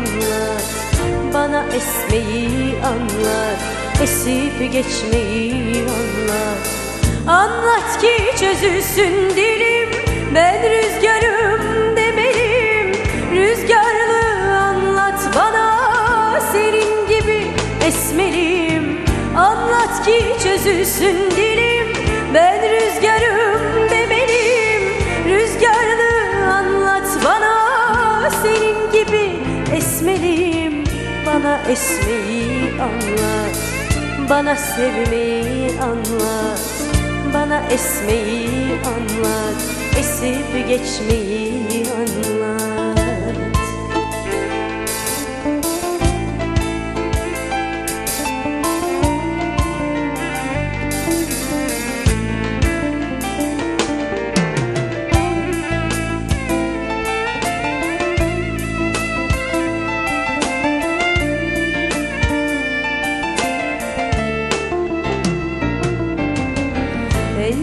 anlat Bana esmeyi anlat Esip geçmeyi anlat Anlat ki çözülsün dilim Ben rüzgarım demeliyim Rüzgarlı anlat bana Senin gibi esmeliyim Anlat ki çözülsün dilim Bana esmeyi anlat Bana sevmeyi anlat Bana esmeyi anlat Esip geçmeyi anlat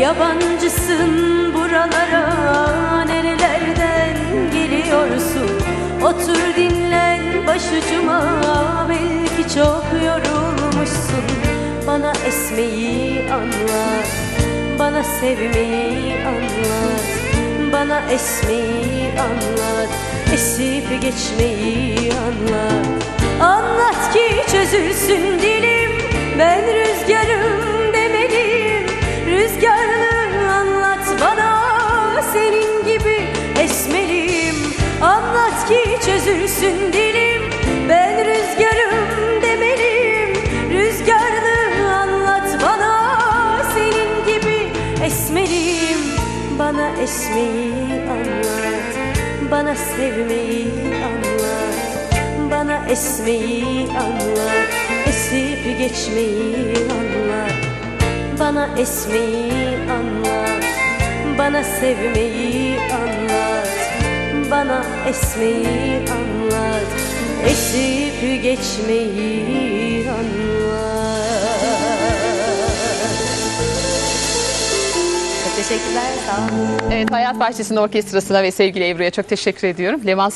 Yabancısın buralara Nerelerden geliyorsun? Otur dinlen başucuma Belki çok yorulmuşsun. Bana esmeyi anlat Bana sevmeyi anlat Bana esmeyi anlat Esip geçmeyi anlat. Anlat ki çözülsün dilim Ben rüzgarım çözülsün dilim. Ben rüzgarım demeliyim Rüzgarlı anlat bana. Senin gibi esmeliyim Bana esmeyi anlat. Bana sevmeyi anlat. Bana esmeyi anlat. Esip geçmeyi anlat. Bana esmeyi anlat. Bana sevmeyi anlat Bana esmeyi anlat Esip geçmeyi anlat teşekkürler sağ olun Evet Hayat Bahçesi'nin orkestrasına ve sevgili Ebru'ya çok teşekkür ediyorum. Leman